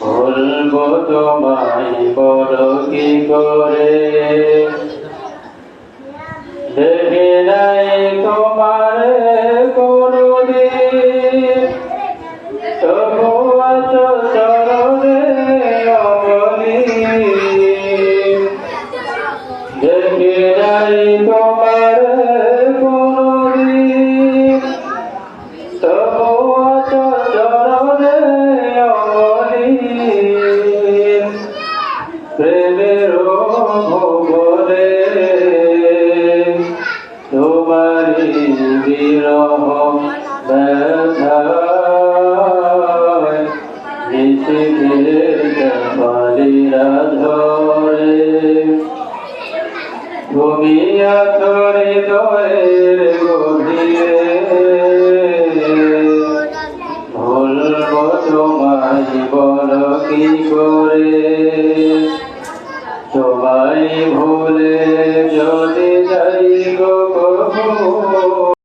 বলব তোমায় বড় কি করে? দেখে নাই তোমার তোমার কোনদিন। তবু ভোগলে তোমারি বিরহ কপালিরা ধরে। তুমি আতরে দয়ের গভীরে। ভুলবো তোমায় বল কি করে? তোমায় ভুলে যদি যাই গো প্রভু